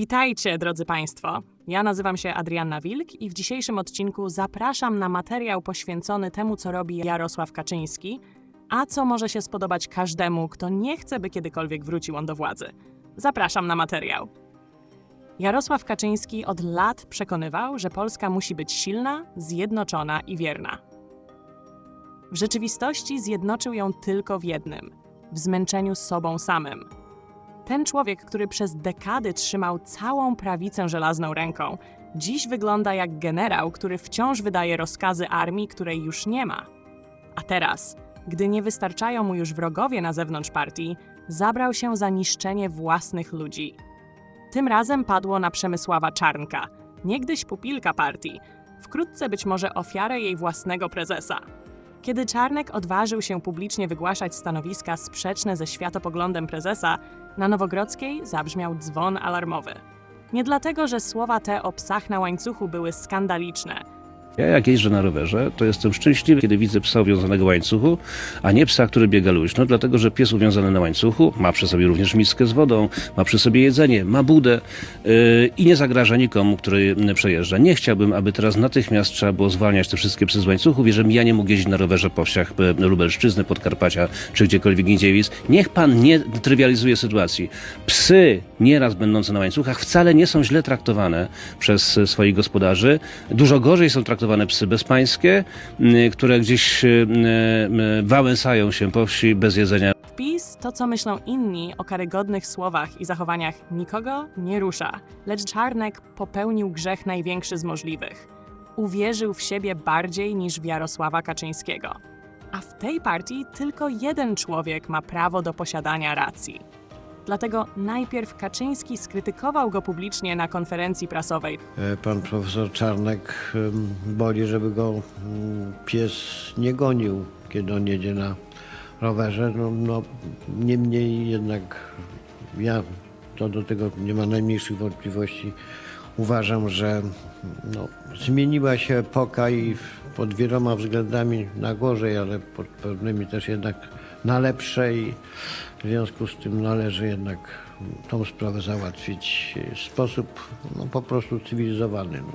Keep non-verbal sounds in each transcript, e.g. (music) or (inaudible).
Witajcie, drodzy Państwo. Ja nazywam się Adrianna Wilk i w dzisiejszym odcinku zapraszam na materiał poświęcony temu, co robi Jarosław Kaczyński, a co może się spodobać każdemu, kto nie chce, by kiedykolwiek wrócił on do władzy. Zapraszam na materiał. Jarosław Kaczyński od lat przekonywał, że Polska musi być silna, zjednoczona i wierna. W rzeczywistości zjednoczył ją tylko w jednym w zmęczeniu sobą samym. Ten człowiek, który przez dekady trzymał całą prawicę żelazną ręką, dziś wygląda jak generał, który wciąż wydaje rozkazy armii, której już nie ma. A teraz, gdy nie wystarczają mu już wrogowie na zewnątrz partii, zabrał się za niszczenie własnych ludzi. Tym razem padło na Przemysława Czarnka, niegdyś pupilka partii, wkrótce być może ofiarę jej własnego prezesa. Kiedy Czarnek odważył się publicznie wygłaszać stanowiska sprzeczne ze światopoglądem prezesa, na Nowogrodzkiej zabrzmiał dzwon alarmowy. Nie dlatego, że słowa te o psach na łańcuchu były skandaliczne. Ja jak jeżdżę na rowerze, to jestem szczęśliwy, kiedy widzę psa uwiązanego łańcuchu, a nie psa, który biega luźno, dlatego że pies uwiązany na łańcuchu ma przy sobie również miskę z wodą, ma przy sobie jedzenie, ma budę yy, i nie zagraża nikomu, który przejeżdża. Nie chciałbym, aby teraz natychmiast trzeba było zwalniać te wszystkie psy z łańcuchów i żebym ja nie mógł jeździć na rowerze po wsiach Lubelszczyzny, Podkarpacia czy gdziekolwiek indziej. Więc niech pan nie trywializuje sytuacji. Psy, nieraz będące na łańcuchach, wcale nie są źle traktowane przez swoich gospodarzy. Dużo gorzej są traktowane psy bezpańskie, m, które gdzieś e, m, wałęsają się po wsi bez jedzenia. Wpis to, co myślą inni o karygodnych słowach i zachowaniach, nikogo nie rusza. Lecz Czarnek popełnił grzech największy z możliwych. Uwierzył w siebie bardziej niż w Jarosława Kaczyńskiego. A w tej partii tylko jeden człowiek ma prawo do posiadania racji. Dlatego najpierw Kaczyński skrytykował go publicznie na konferencji prasowej, E, Pan profesor Czarnek boli, żeby go pies nie gonił, kiedy on jedzie na rowerze. No, no, niemniej jednak ja to do tego nie ma najmniejszych wątpliwości. Uważam, że no, zmieniła się epoka i pod wieloma względami na gorzej, ale pod pewnymi też jednak na lepsze i w związku z tym należy jednak tą sprawę załatwić w sposób no, po prostu cywilizowany. No.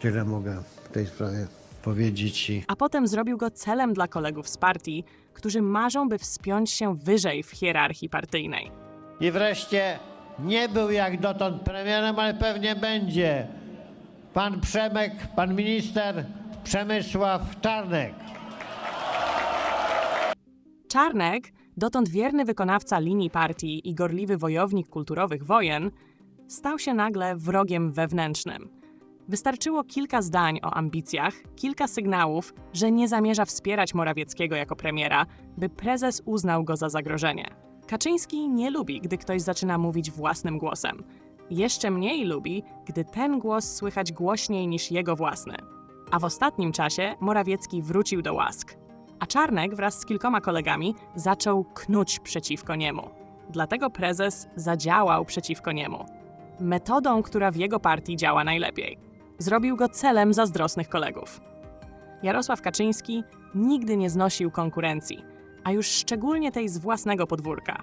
Tyle mogę w tej sprawie powiedzieć i a potem zrobił go celem dla kolegów z partii, którzy marzą, by wspiąć się wyżej w hierarchii partyjnej. I wreszcie nie był jak dotąd premierem, ale pewnie będzie pan Przemek, pan minister Przemysław Czarnek. Czarnek, dotąd wierny wykonawca linii partii i gorliwy wojownik kulturowych wojen, stał się nagle wrogiem wewnętrznym. Wystarczyło kilka zdań o ambicjach, kilka sygnałów, że nie zamierza wspierać Morawieckiego jako premiera, by prezes uznał go za zagrożenie. Kaczyński nie lubi, gdy ktoś zaczyna mówić własnym głosem. Jeszcze mniej lubi, gdy ten głos słychać głośniej niż jego własny. A w ostatnim czasie Morawiecki wrócił do łask a Czarnek wraz z kilkoma kolegami zaczął knuć przeciwko niemu. Dlatego prezes zadziałał przeciwko niemu. Metodą, która w jego partii działa najlepiej. Zrobił go celem zazdrosnych kolegów. Jarosław Kaczyński nigdy nie znosił konkurencji, a już szczególnie tej z własnego podwórka.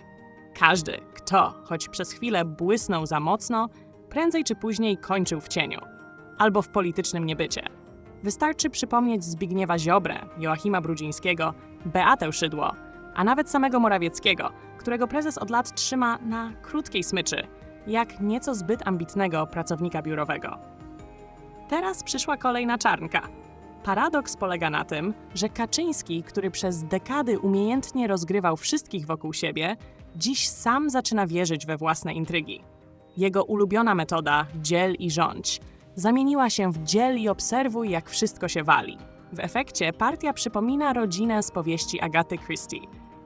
Każdy, kto choć przez chwilę błysnął za mocno, prędzej czy później kończył w cieniu albo w politycznym niebycie. Wystarczy przypomnieć Zbigniewa Ziobrę, Joachima Brudzińskiego, Beatę Szydło, a nawet samego Morawieckiego, którego prezes od lat trzyma na krótkiej smyczy, jak nieco zbyt ambitnego pracownika biurowego. Teraz przyszła kolej na Czarnka. Paradoks polega na tym, że Kaczyński, który przez dekady umiejętnie rozgrywał wszystkich wokół siebie, dziś sam zaczyna wierzyć we własne intrygi. Jego ulubiona metoda dziel i rządź zamieniła się w dziel i obserwuj, jak wszystko się wali. W efekcie partia przypomina rodzinę z powieści Agaty Christie.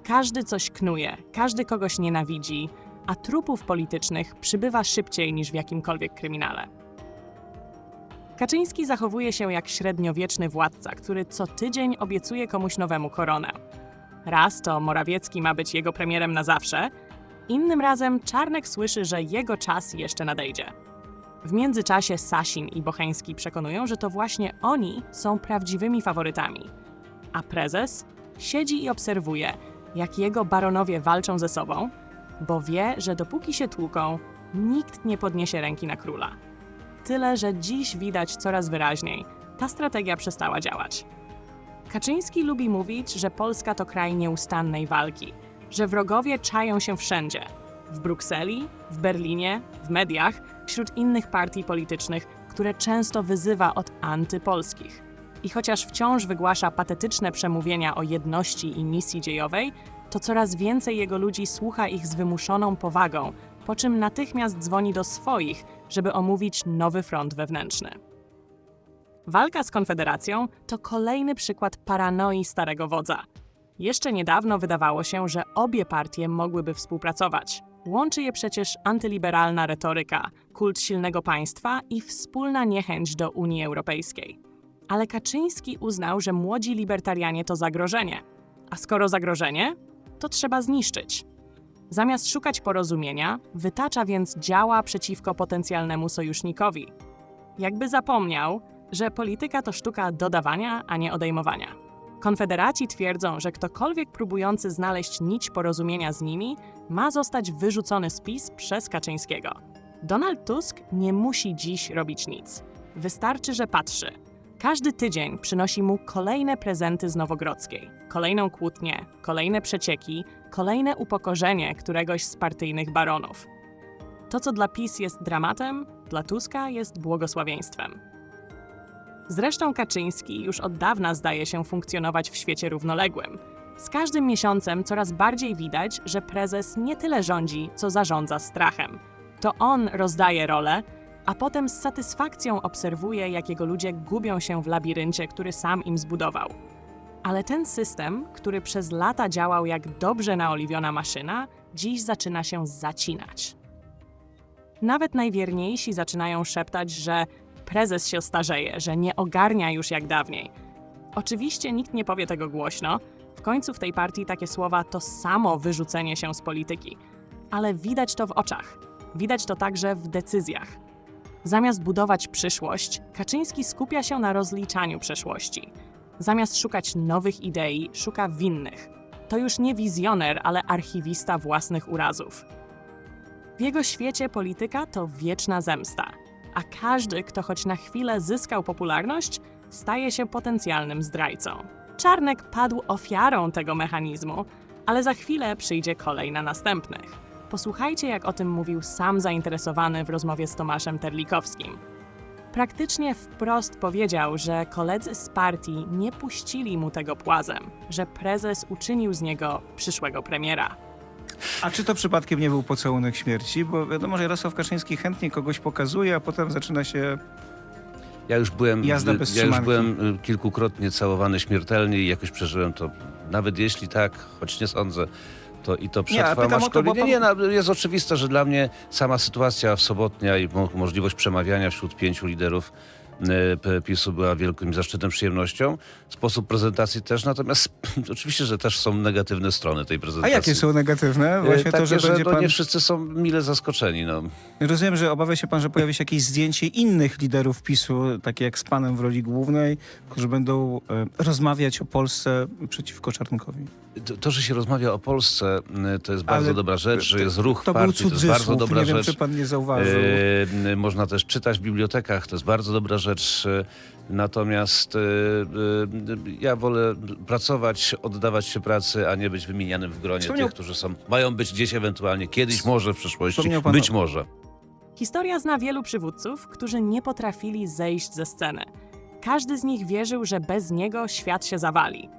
Każdy coś knuje, każdy kogoś nienawidzi, a trupów politycznych przybywa szybciej niż w jakimkolwiek kryminale. Kaczyński zachowuje się jak średniowieczny władca, który co tydzień obiecuje komuś nowemu koronę. Raz to Morawiecki ma być jego premierem na zawsze, innym razem Czarnek słyszy, że jego czas jeszcze nadejdzie. W międzyczasie Sasin i Bocheński przekonują, że to właśnie oni są prawdziwymi faworytami. A prezes siedzi i obserwuje, jak jego baronowie walczą ze sobą, bo wie, że dopóki się tłuką, nikt nie podniesie ręki na króla. Tyle, że dziś widać coraz wyraźniej, ta strategia przestała działać. Kaczyński lubi mówić, że Polska to kraj nieustannej walki, że wrogowie czają się wszędzie w Brukseli, w Berlinie, w mediach, wśród innych partii politycznych, które często wyzywa od antypolskich. I chociaż wciąż wygłasza patetyczne przemówienia o jedności i misji dziejowej, to coraz więcej jego ludzi słucha ich z wymuszoną powagą, po czym natychmiast dzwoni do swoich, żeby omówić nowy front wewnętrzny. Walka z Konfederacją to kolejny przykład paranoi starego wodza. Jeszcze niedawno wydawało się, że obie partie mogłyby współpracować. Łączy je przecież antyliberalna retoryka, kult silnego państwa i wspólna niechęć do Unii Europejskiej. Ale Kaczyński uznał, że młodzi libertarianie to zagrożenie. A skoro zagrożenie, to trzeba zniszczyć. Zamiast szukać porozumienia, wytacza więc działa przeciwko potencjalnemu sojusznikowi. Jakby zapomniał, że polityka to sztuka dodawania, a nie odejmowania. Konfederaci twierdzą, że ktokolwiek próbujący znaleźć nić porozumienia z nimi ma zostać wyrzucony z PiS przez Kaczyńskiego. Donald Tusk nie musi dziś robić nic. Wystarczy, że patrzy. Każdy tydzień przynosi mu kolejne prezenty z Nowogrodzkiej, kolejną kłótnię, kolejne przecieki, kolejne upokorzenie któregoś z partyjnych baronów. To, co dla PiS jest dramatem, dla Tuska jest błogosławieństwem. Zresztą Kaczyński już od dawna zdaje się funkcjonować w świecie równoległym. Z każdym miesiącem coraz bardziej widać, że prezes nie tyle rządzi, co zarządza strachem. To on rozdaje rolę, a potem z satysfakcją obserwuje, jak jego ludzie gubią się w labiryncie, który sam im zbudował. Ale ten system, który przez lata działał jak dobrze naoliwiona maszyna, dziś zaczyna się zacinać. Nawet najwierniejsi zaczynają szeptać, że prezes się starzeje, że nie ogarnia już jak dawniej. Oczywiście nikt nie powie tego głośno. W końcu w tej partii takie słowa to samo wyrzucenie się z polityki. Ale widać to w oczach. Widać to także w decyzjach. Zamiast budować przyszłość, Kaczyński skupia się na rozliczaniu przeszłości. Zamiast szukać nowych idei, szuka winnych. To już nie wizjoner, ale archiwista własnych urazów. W jego świecie polityka to wieczna zemsta, a każdy, kto choć na chwilę zyskał popularność, staje się potencjalnym zdrajcą. Czarnek padł ofiarą tego mechanizmu, ale za chwilę przyjdzie kolej na następnych. Posłuchajcie, jak o tym mówił sam zainteresowany w rozmowie z Tomaszem Terlikowskim. Praktycznie wprost powiedział, że koledzy z partii nie puścili mu tego płazem, że prezes uczynił z niego przyszłego premiera. A czy to przypadkiem nie był pocałunek śmierci? Bo wiadomo, że Jarosław Kaczyński chętnie kogoś pokazuje, a potem zaczyna się... Ja już byłem, Jazda bez ja już trzymanki. byłem y, kilkukrotnie całowany śmiertelnie i jakoś przeżyłem to. Nawet jeśli tak, choć nie sądzę, to i to Nie, ale przetrwam pytam o to, bo aczkolwiek- nie, pan- nie, no, jest oczywiste, że dla mnie sama sytuacja w sobotnia i mo możliwość przemawiania wśród pięciu liderów PiSu była wielkim zaszczytem, przyjemnością. Sposób prezentacji też, natomiast (clears throat) oczywiście, że też są negatywne strony tej A prezentacji. jakie są negatywne? Y, Właśnie Takie, to, że, będzie no, pan... nie wszyscy są mile zaskoczeni. No. Rozumiem, że obawia się pan, że pojawi się jakieś zdjęcie innych liderów PiSu, takie jak z panem w roli głównej, którzy będą e, rozmawiać o Polsce przeciwko Czarnkowi. To, to, że się rozmawia o Polsce, to jest bardzo Ale dobra rzecz, że jest ruch To partii, to jest bardzo dobra nie wiem, rzecz. czy pan nie zauważył. E, można też czytać w bibliotekach, to jest bardzo dobra rzecz. E, Natomiast e, e, ja wolę pracować, oddawać się pracy, a nie być wymienianym w gronie Wspomniał- tych, którzy są, mają być gdzieś ewentualnie, kiedyś może w przyszłości, pan być może. Historia zna wielu przywódców, którzy nie potrafili zejść ze sceny. Każdy z nich wierzył, że bez niego świat się zawali.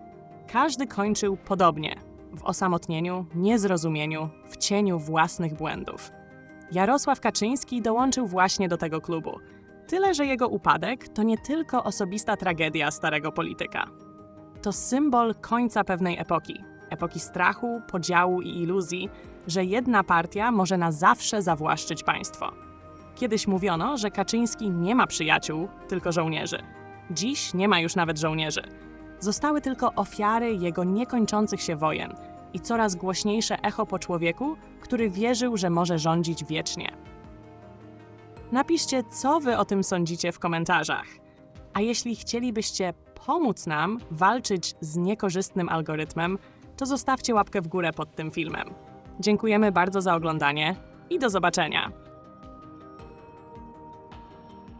Każdy kończył podobnie w osamotnieniu, niezrozumieniu, w cieniu własnych błędów. Jarosław Kaczyński dołączył właśnie do tego klubu. Tyle, że jego upadek to nie tylko osobista tragedia starego polityka. To symbol końca pewnej epoki epoki strachu, podziału i iluzji, że jedna partia może na zawsze zawłaszczyć państwo. Kiedyś mówiono, że Kaczyński nie ma przyjaciół, tylko żołnierzy. Dziś nie ma już nawet żołnierzy. Zostały tylko ofiary jego niekończących się wojen i coraz głośniejsze echo po człowieku, który wierzył, że może rządzić wiecznie. Napiszcie, co wy o tym sądzicie w komentarzach. A jeśli chcielibyście pomóc nam walczyć z niekorzystnym algorytmem, to zostawcie łapkę w górę pod tym filmem. Dziękujemy bardzo za oglądanie i do zobaczenia.